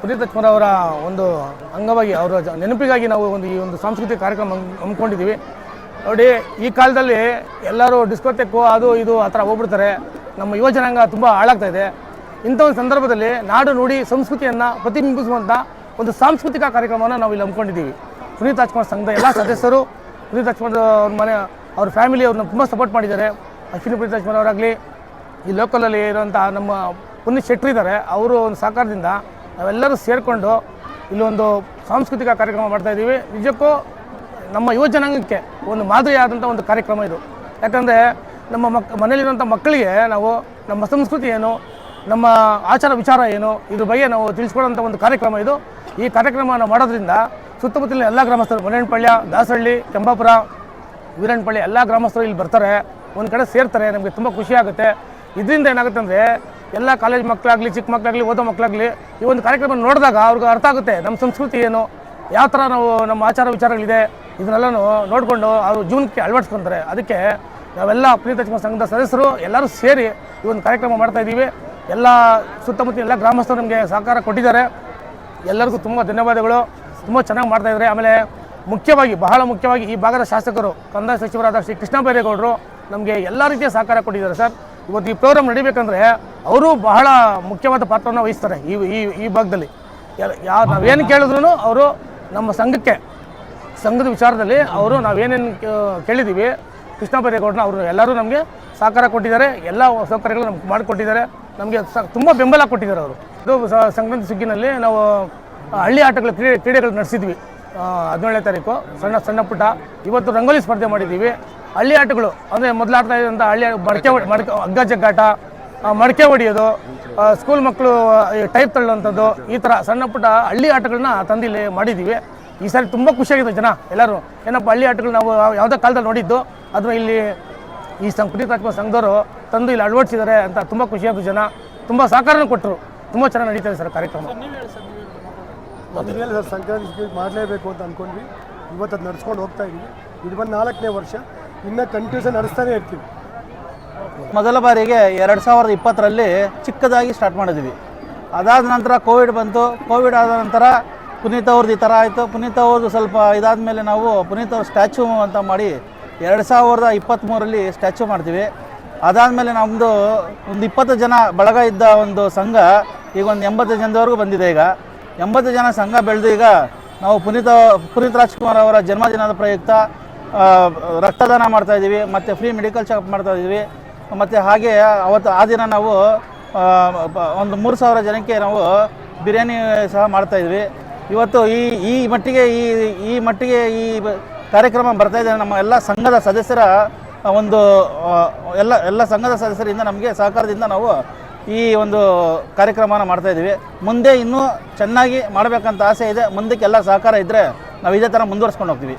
ಪುನೀತ್ ಲಕ್ಷ್ಮಣ್ ಅವರ ಒಂದು ಅಂಗವಾಗಿ ಅವರ ನೆನಪಿಗಾಗಿ ನಾವು ಒಂದು ಈ ಒಂದು ಸಾಂಸ್ಕೃತಿಕ ಕಾರ್ಯಕ್ರಮ ಹಮ್- ಹಮ್ಮಿಕೊಂಡಿದ್ದೀವಿ. ನೋಡಿ, ಈ ಕಾಲದಲ್ಲಿ ಎಲ್ಲರೂ ಡಿಸ್ಕೋಟೆಕ್ಕು ಅದು ಇದು ಆ ಥರ ಹೋಗ್ಬಿಡ್ತಾರೆ. ನಮ್ಮ ಯುವ ಜನಾಂಗ ತುಂಬ ಹಾಳಾಗ್ತಾ ಇದೆ. ಇಂಥ ಒಂದು ಸಂದರ್ಭದಲ್ಲಿ ನಾಡು ನುಡಿ ಸಂಸ್ಕೃತಿಯನ್ನು ಪ್ರತಿಬಿಂಬಿಸುವಂಥ ಒಂದು ಸಾಂಸ್ಕೃತಿಕ ಕಾರ್ಯಕ್ರಮವನ್ನು ನಾವು ಇಲ್ಲಿ ಹಮ್ಮಿಕೊಂಡಿದ್ದೀವಿ. ಪುನೀತ್ ರಾಜ್ಕುಮಾರ್ ಸಂಘದ ಎಲ್ಲ ಸದಸ್ಯರು, ಪುನೀತ್ ರಾಜ್ಕುಮಾರ್ ಅವ್ರ ಮನೆ, ಅವ್ರ ಫ್ಯಾಮಿಲಿ ಅವ್ರನ್ನ ತುಂಬ ಸಪೋರ್ಟ್ ಮಾಡಿದ್ದಾರೆ. ಅಶ್ವಿನಿ ಪುನೀತ್ ರಾಜ್ಕುಮಾರ್ ಅವರಾಗಲಿ, ಈ ಲೋಕಲಲ್ಲಿ ಇರುವಂಥ ನಮ್ಮ ಪುನೀತ್ ಶೆಟ್ಟರಿದ್ದಾರೆ ಅವರು ಒಂದು ಸಹಕಾರದಿಂದ ನಾವೆಲ್ಲರೂ ಸೇರಿಕೊಂಡು ಇಲ್ಲೊಂದು ಸಾಂಸ್ಕೃತಿಕ ಕಾರ್ಯಕ್ರಮ ಮಾಡ್ತಾ ಇದ್ದೀವಿ. ನಿಜಕ್ಕೂ ನಮ್ಮ ಯುವ ಜನಾಂಗಕ್ಕೆ ಒಂದು ಮಾದರಿಯಾದಂಥ ಒಂದು ಕಾರ್ಯಕ್ರಮ ಇದು. ಯಾಕಂದರೆ ನಮ್ಮ ಮಕ್, ಮನೆಯಲ್ಲಿರುವಂಥ ಮಕ್ಕಳಿಗೆ ನಾವು ನಮ್ಮ ಸಂಸ್ಕೃತಿ ಏನು, ನಮ್ಮ ಆಚಾರ ವಿಚಾರ ಏನು, ಇದ್ರ ಬಗ್ಗೆ ನಾವು ತಿಳಿಸ್ಕೊಡೋಂಥ ಒಂದು ಕಾರ್ಯಕ್ರಮ ಇದು. ಈ ಕಾರ್ಯಕ್ರಮವನ್ನು ಮಾಡೋದ್ರಿಂದ ಸುತ್ತಮುತ್ತಲಿನ ಎಲ್ಲ ಗ್ರಾಮಸ್ಥರು ಮನೇನಪಳ್ಯ ದಾಸಹಳ್ಳಿ ಕೆಂಬಾಪುರ ವೀರಣ್ಣಪಳ್ಳಿ ಎಲ್ಲ ಗ್ರಾಮಸ್ಥರು ಇಲ್ಲಿ ಬರ್ತಾರೆ. ಒಂದು ಕಡೆ ಸೇರ್ತಾರೆ. ನಮಗೆ ತುಂಬ ಖುಷಿಯಾಗುತ್ತೆ ಇದರಿಂದ ಏನಾಗುತ್ತೆ ಅಂದರೆ ಎಲ್ಲ ಕಾಲೇಜ್ ಮಕ್ಕಳಾಗಲಿ, ಚಿಕ್ಕ ಮಕ್ಕಳಾಗಲಿ, ಓದೋ ಮಕ್ಕಳಾಗಲಿ ಈ ಒಂದು ಕಾರ್ಯಕ್ರಮ ನೋಡಿದಾಗ ಅವ್ರಿಗೆ ಅರ್ಥ ಆಗುತ್ತೆ. ನಮ್ಮ ಸಂಸ್ಕೃತಿ ಏನು, ಯಾವ ಥರ ನಾವು ನಮ್ಮ ಆಚಾರ ವಿಚಾರಗಳಿದೆ, ಇದನ್ನೆಲ್ಲನೂ ನೋಡಿಕೊಂಡು ಅವರು ಜೀವನಕ್ಕೆ ಅಳವಡಿಸ್ಕೊತಾರೆ. ಅದಕ್ಕೆ ನಾವೆಲ್ಲ ಚಿಕ್ಕ ಸಂಘದ ಸದಸ್ಯರು ಎಲ್ಲರೂ ಸೇರಿ ಈ ಒಂದು ಕಾರ್ಯಕ್ರಮ ಮಾಡ್ತಾ ಇದ್ದೀವಿ. ಎಲ್ಲ ಸುತ್ತಮುತ್ತ ಎಲ್ಲ ಗ್ರಾಮಸ್ಥರು ನಮಗೆ ಸಹಕಾರ ಕೊಟ್ಟಿದ್ದಾರೆ. ಎಲ್ಲರಿಗೂ ತುಂಬ ಧನ್ಯವಾದಗಳು. ತುಂಬ ಚೆನ್ನಾಗಿ ಮಾಡ್ತಾ ಇದ್ದಾರೆ. ಆಮೇಲೆ ಮುಖ್ಯವಾಗಿ, ಬಹಳ ಮುಖ್ಯವಾಗಿ ಈ ಭಾಗದ ಶಾಸಕರು ಕಂದಾಯ ಸಚಿವರಾದ ಶ್ರೀ ಕೃಷ್ಣ ಬೈರೇಗೌಡರು ನಮಗೆ ಎಲ್ಲ ರೀತಿಯ ಸಹಕಾರ ಕೊಟ್ಟಿದ್ದಾರೆ ಸರ್. ಇವತ್ತು ಈ ಪ್ರೋಗ್ರಾಮ್ ನಡಿಬೇಕಂದ್ರೆ ಅವರು ಬಹಳ ಮುಖ್ಯವಾದ ಪಾತ್ರವನ್ನು ವಹಿಸ್ತಾರೆ ಈ ಈ ಈ ಭಾಗದಲ್ಲಿ. ಯಾವ ನಾವೇನು ಕೇಳಿದ್ರು ಅವರು ನಮ್ಮ ಸಂಘಕ್ಕೆ, ಸಂಘದ ವಿಚಾರದಲ್ಲಿ ಅವರು ನಾವೇನೇನು ಕೇಳಿದ್ದೀವಿ ಕೃಷ್ಣ ಬೈರೇಗೌಡನ ಅವರು ಎಲ್ಲರೂ ನಮಗೆ ಸಹಕಾರ ಕೊಟ್ಟಿದ್ದಾರೆ, ಎಲ್ಲ ಸೌಕರ್ಯಗಳು ನಮ್ಗೆ ಮಾಡಿಕೊಟ್ಟಿದ್ದಾರೆ, ನಮಗೆ ಸ, ತುಂಬ ಬೆಂಬಲ ಕೊಟ್ಟಿದ್ದಾರೆ ಅವರು. ಇದು ಸಂಕ್ರಾಂತಿ ಸುಗ್ಗಿನಲ್ಲಿ ನಾವು ಹಳ್ಳಿ ಆಟಗಳ ಕ್ರೀಡೆ, ಕ್ರೀಡೆಗಳು ನಡೆಸಿದ್ವಿ ಹದಿನೇಳನೇ ತಾರೀಕು, ಸಣ್ಣ ಸಣ್ಣ ಪುಟ್ಟ, ಇವತ್ತು ರಂಗೋಲಿ ಸ್ಪರ್ಧೆ ಮಾಡಿದ್ದೀವಿ ಹಳ್ಳಿ ಆಟಗಳು ಅಂದರೆ ಮೊದಲಾಡ್ತಾ ಇದ್ದಂಥ ಹಳ್ಳಿ ಮಡಕೆ ಮಡಕೆ ಹಗ್ಗ ಜಗ್ಗಾಟ ಮಡಕೆ ಹೊಡೆಯೋದು ಸ್ಕೂಲ್ ಮಕ್ಕಳು ಟೈಪ್ ತಳ್ಳುವಂಥದ್ದು ಈ ಥರ ಸಣ್ಣ ಪುಟ್ಟ ಹಳ್ಳಿ ಆಟಗಳನ್ನ ತಂದಿಲ್ಲಿ ಮಾಡಿದ್ದೀವಿ ಈ ಸಾರಿ ತುಂಬ ಖುಷಿಯಾಗಿದೆ ಜನ ಎಲ್ಲರೂ. ಏನಪ್ಪ ಹಳ್ಳಿ ಆಟಗಳು ನಾವು ಯಾವುದೇ ಕಾಲದಲ್ಲಿ ನೋಡಿದ್ದು ಅದನ್ನು ಇಲ್ಲಿ ಈ ಸಂ ಪುನೀತ್ ರಾಜ್ಕುಮಾರ್ ಸಂಘದವರು ತಂದು ಇಲ್ಲಿ ಅಳವಡಿಸಿದ್ದಾರೆ ಅಂತ ತುಂಬ ಖುಷಿಯಾದ ಜನ ತುಂಬ ಸಹಕಾರನೂ ಕೊಟ್ಟರು. ತುಂಬ ಚೆನ್ನಾಗಿ ನಡೀತಾರೆ ಸರ್ ಕಾರ್ಯಕ್ರಮ. ಸರ್ ಸಂಕ್ರಾಂತಿ ಮಾಡಲೇಬೇಕು ಅಂತ ಅಂದ್ಕೊಂಡ್ವಿ ಇವತ್ತು ಅದು ನಡ್ಸ್ಕೊಂಡು ಹೋಗ್ತಾ ಇದ್ದೀವಿ ಇದು ಬಂದು ನಾಲ್ಕನೇ ವರ್ಷ. ಇನ್ನೂ ಕಂಟಿನ್ಯೂಸ್ ನಡೆಸ್ತಾನೆ ಇರ್ತೀವಿ. ಮೊದಲ ಬಾರಿಗೆ ಎರಡು ಸಾವಿರದ ಇಪ್ಪತ್ತರಲ್ಲಿ ಚಿಕ್ಕದಾಗಿ ಸ್ಟಾರ್ಟ್ ಮಾಡಿದ್ವಿ. ಅದಾದ ನಂತರ ಕೋವಿಡ್ ಬಂತು. ಕೋವಿಡ್ ಆದ ನಂತರ ಪುನೀತ್ ಅವ್ರದ್ದು ಈ ಥರ ಆಯಿತು. ಪುನೀತ್ ಅವ್ರದ್ದು ಸ್ವಲ್ಪ ಇದಾದ ಮೇಲೆ ನಾವು ಪುನೀತ್ ಅವ್ರ ಸ್ಟ್ಯಾಚು ಅಂತ ಮಾಡಿ ಎರಡು ಸಾವಿರದ ಇಪ್ಪತ್ತ್ಮೂರರಲ್ಲಿ ಸ್ಟ್ಯಾಚು ಮಾಡ್ತೀವಿ. ಅದಾದಮೇಲೆ ನಮ್ಮದು ಒಂದು ಇಪ್ಪತ್ತು ಜನ ಬಳಗ ಇದ್ದ ಒಂದು ಸಂಘ ಈಗ ಒಂದು ಎಂಬತ್ತು ಜನದವರೆಗೂ ಬಂದಿದೆ ಈಗ. ಎಂಬತ್ತು ಜನ ಸಂಘ ಬೆಳೆದು ಈಗ ನಾವು ಪುನೀತ, ಪುನೀತ್ ರಾಜ್ಕುಮಾರ್ ಅವರ ಜನ್ಮದಿನದ ಪ್ರಯುಕ್ತ ರಕ್ತದಾನ ಮಾಡ್ತಾ ಇದ್ದೀವಿ, ಮತ್ತು ಫ್ರೀ ಮೆಡಿಕಲ್ ಚೆಕಪ್ ಮಾಡ್ತಾ ಇದ್ದೀವಿ, ಮತ್ತು ಹಾಗೆ ಅವತ್ತು ಆ ದಿನ ನಾವು ಒಂದು ಮೂರು ಸಾವಿರ ಜನಕ್ಕೆ ನಾವು ಬಿರಿಯಾನಿ ಸಹ ಮಾಡ್ತಾ ಇದ್ವಿ. ಇವತ್ತು ಈ ಈ ಮಟ್ಟಿಗೆ ಈ ಈ ಮಟ್ಟಿಗೆ ಈ ಕಾರ್ಯಕ್ರಮ ಬರ್ತಾ ಇದೆ. ನಮ್ಮ ಎಲ್ಲ ಸಂಘದ ಸದಸ್ಯರ ಒಂದು ಎಲ್ಲ ಎಲ್ಲ ಸಂಘದ ಸದಸ್ಯರಿಂದ ನಮಗೆ ಸಹಕಾರದಿಂದ ನಾವು ಈ ಒಂದು ಕಾರ್ಯಕ್ರಮನ ಮಾಡ್ತಾ ಇದ್ದೀವಿ. ಮುಂದೆ ಇನ್ನೂ ಚೆನ್ನಾಗಿ ಮಾಡಬೇಕಂತ ಆಸೆ ಇದೆ. ಮುಂದಕ್ಕೆಲ್ಲ ಸಹಕಾರ ಇದ್ದರೆ ನಾವು ಇದೇ ಥರ ಮುಂದುವರ್ಸ್ಕೊಂಡು ಹೋಗ್ತೀವಿ.